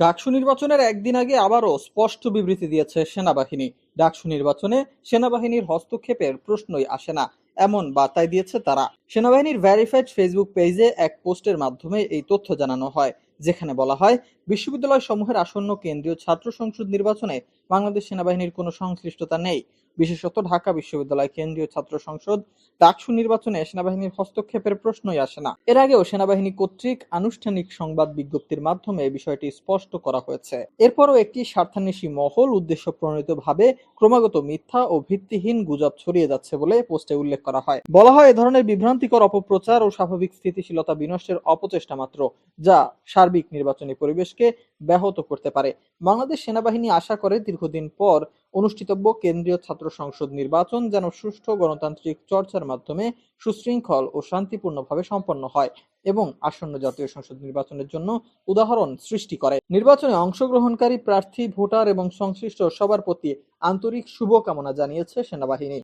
ডাকসু নির্বাচনের একদিন আগে আবারও স্পষ্ট বিবৃতি দিয়েছে সেনাবাহিনী। ডাকসু নির্বাচনে সেনাবাহিনীর হস্তক্ষেপের প্রশ্নই আসে না। এমন বার্তায় দিয়েছে তারা। সেনাবাহিনীর ভ্যারিফাইড ফেসবুক পেজে এক পোস্টের মাধ্যমে এই তথ্য জানানো হয়, যেখানে বলা হয়, বিশ্ববিদ্যালয় সমূহের আসন্ন কেন্দ্রীয় ছাত্র সংসদ নির্বাচনে বাংলাদেশ সেনাবাহিনীর কোনো সংশ্লিষ্টতা নেই। বিশেষত ঢাকা বিশ্ববিদ্যালয় কেন্দ্রীয় ছাত্র সংসদ ডাকসু নির্বাচনে সেনাবাহিনীর হস্তক্ষেপের প্রশ্নই আসে না। এর আগেও সেনাবাহিনী কর্তৃক আনুষ্ঠানিক সংবাদ বিজ্ঞপ্তির মাধ্যমে বিষয়টি স্পষ্ট করা হয়েছে। এরপরও একটি স্বার্থান্বেষী মহল উদ্দেশ্য প্রণীতভাবে ক্রমাগত মিথ্যা ও ভিত্তিহীন গুজব ছড়িয়ে যাচ্ছে বলে পোস্টে উল্লেখ করা হয়। বলা হয়, এ ধরনের বিভ্রান্তিকর অপপ্রচার ও স্বাভাবিক স্থিতিশীলতা বিনষ্টের অপচেষ্টা মাত্র, যা সার্বিক নির্বাচনী পরিবেশকে ব্যাহত করতে পারে। বাংলাদেশ সেনাবাহিনী আশা করে দীর্ঘদিন পর অনুষ্ঠিতব্য কেন্দ্রীয় ছাত্র সংসদ নির্বাচন যেন সুষ্ঠু গণতান্ত্রিক চর্চার মাধ্যমে সুশৃঙ্খল ও শান্তিপূর্ণভাবে সম্পন্ন হয় এবং আসন্ন জাতীয় সংসদ নির্বাচনের জন্য উদাহরণ সৃষ্টি করে। নির্বাচনে অংশগ্রহণকারী প্রার্থী, ভোটার এবং সংশ্লিষ্ট সবার প্রতি আন্তরিক শুভকামনা জানিয়েছে সেনাবাহিনী।